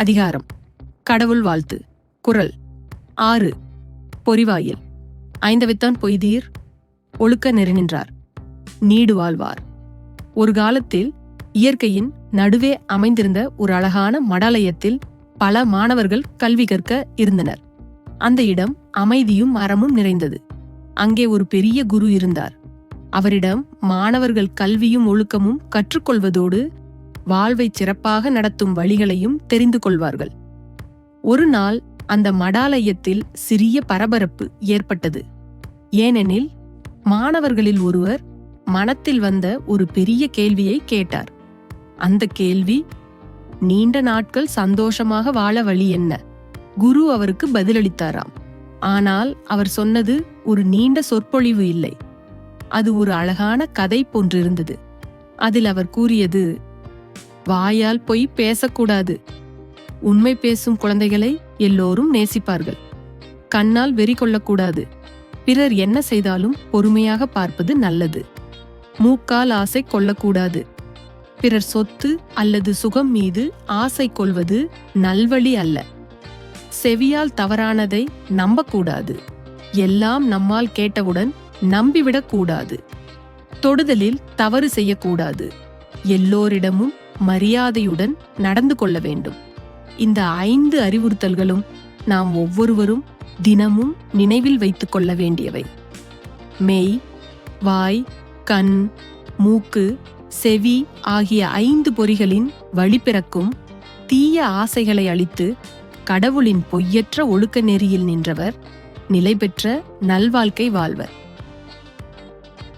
அதிகாரம். கடவுள் வாழ்த்து. குரல். ஆறு. பொறிவாயில். ஐந்தவித்தான் பொய்தீர். ஒழுக்க நெறிநின்றார் நீடு வாழ்வார். ஒரு காலத்தில் இயற்கையின் நடுவே அமைந்திருந்த ஒரு அழகான மடாலயத்தில் பல மாணவர்கள் கல்வி கற்க இருந்தனர். அந்த இடம் அமைதியும் மரமும் நிறைந்தது. அங்கே ஒரு பெரிய குரு இருந்தார். அவரிடம் மாணவர்கள் கல்வியும் ஒழுக்கமும் கற்றுக்கொள்வதோடு வாழ்வை சிறப்பாக நடத்தும் வழிகளையும் தெரிந்து கொள்வார்கள். ஒரு நாள் அந்த மடாலயத்தில் சிறிய பரபரப்பு ஏற்பட்டது. ஏனெனில் மாணவர்களில் ஒருவர் மனத்தில் வந்த ஒரு பெரிய கேள்வியை கேட்டார். அந்த கேள்வி நீண்ட நாட்கள் சந்தோஷமாக வாழ வழி என்ன? குரு அவருக்கு பதிலளித்தாராம். ஆனால் அவர் சொன்னது ஒரு நீண்ட சொற்பொழிவு இல்லை. அது ஒரு அழகான கதை போன்றிருந்தது. அதில் அவர் கூறியது வாயால் பொய் பேசக்கூடாது. உண்மை பேசும் குழந்தைகளை எல்லோரும் நேசிப்பார்கள். கண்ணால் வெறி கொள்ளக்கூடாது. பிறர் என்ன செய்தாலும் பொறுமையாக பார்ப்பது நல்லது. மூக்கால் ஆசை கொள்ளக்கூடாது. பிறர் சொத்து அல்லது சுகம் மீது ஆசை கொள்வது நல்வழி அல்ல. செவியால் தவறானதை நம்பக்கூடாது. எல்லாம் நம்மால் கேட்டவுடன் நம்பிவிடக்கூடாது. தொடுதலில் தவறு செய்யக்கூடாது. எல்லோரிடமும் மரியாதையுடன் நடந்து கொள்ள வேண்டும். இந்த ஐந்து அறிவுறுத்தல்களும் நாம் ஒவ்வொருவரும் தினமும் நினைவில் வைத்துக் கொள்ள வேண்டியவை. மெய் வாய் கண் மூக்கு செவி ஆகிய ஐந்து பொறிகளின் வழிபிறக்கும் தீய ஆசைகளை அழித்து கடவுளின் பொய்யற்ற ஒழுக்க நெறியில் நின்றவர் நிலை பெற்ற நல்வாழ்க்கை வாழ்வர்.